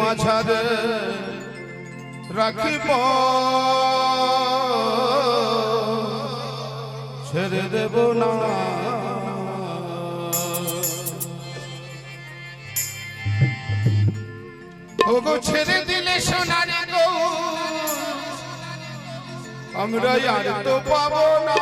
মাঝারে রাখিব। ছেড়ে দেব না। ওগো, ছেড়ে দিলে সোনার গো, আমরা আর তো পাবো না।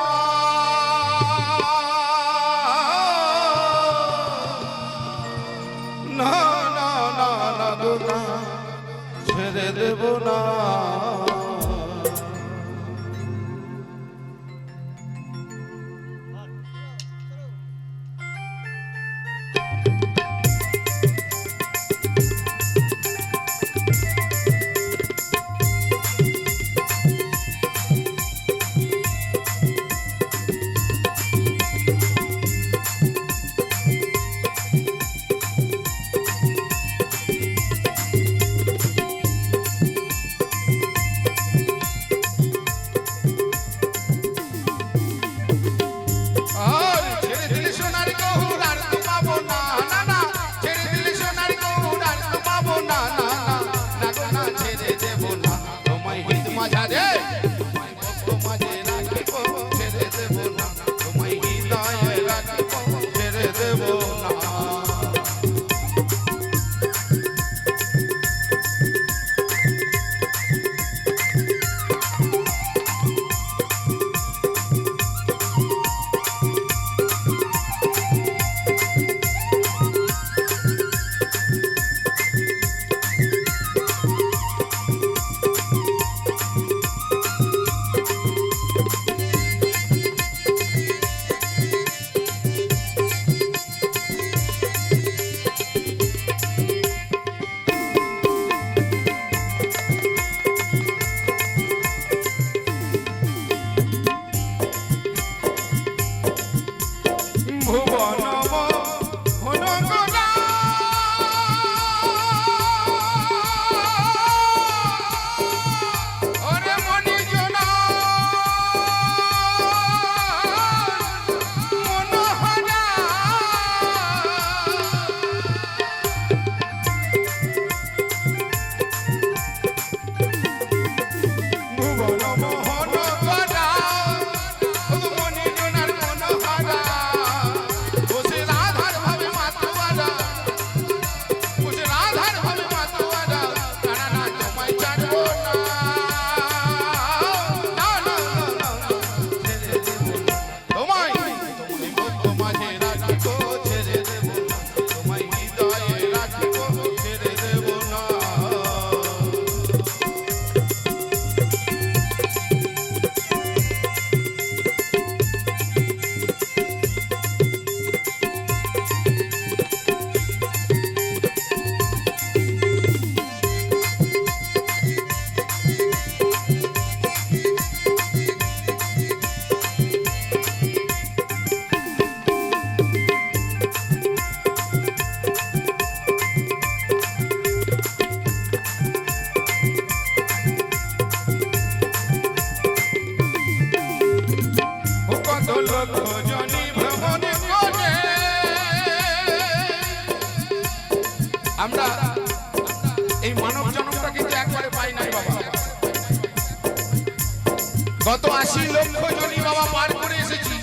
গত আশি লক্ষ জনী বাবা পার করে এসেছি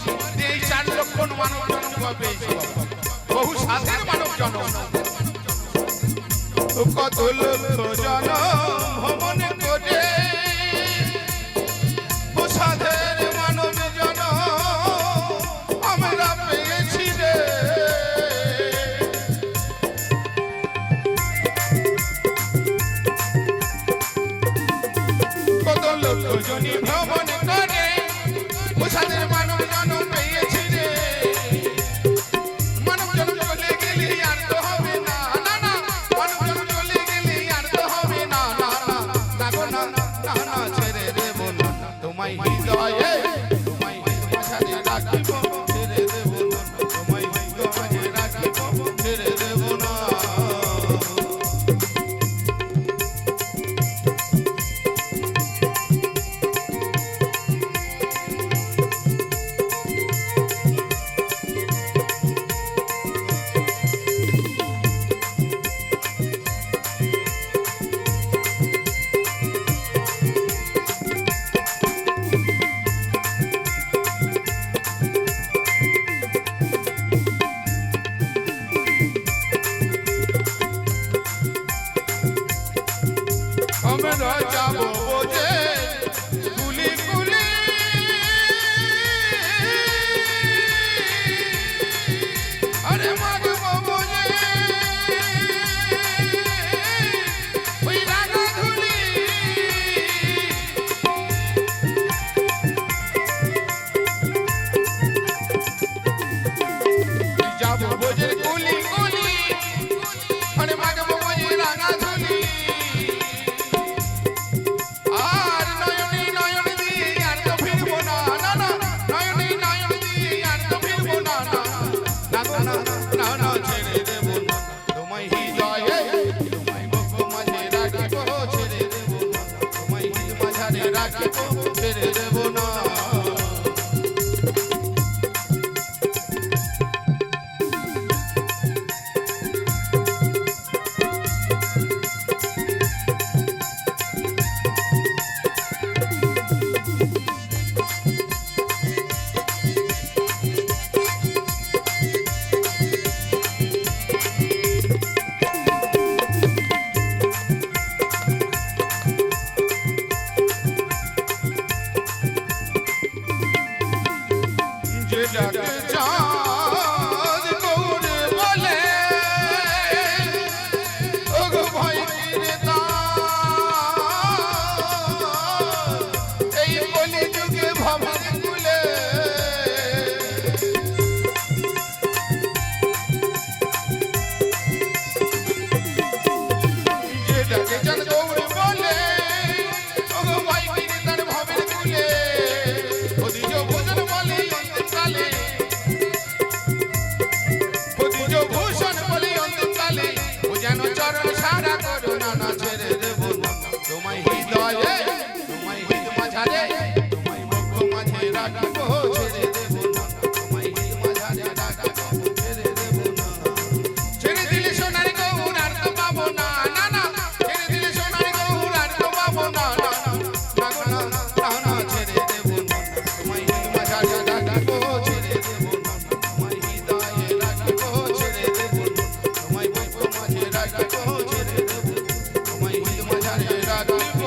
এই চার লক্ষ মানব জন্ম পেয়েছি। বহু সাথের মানব জন্ম কত লক্ষ জনম Please Bye.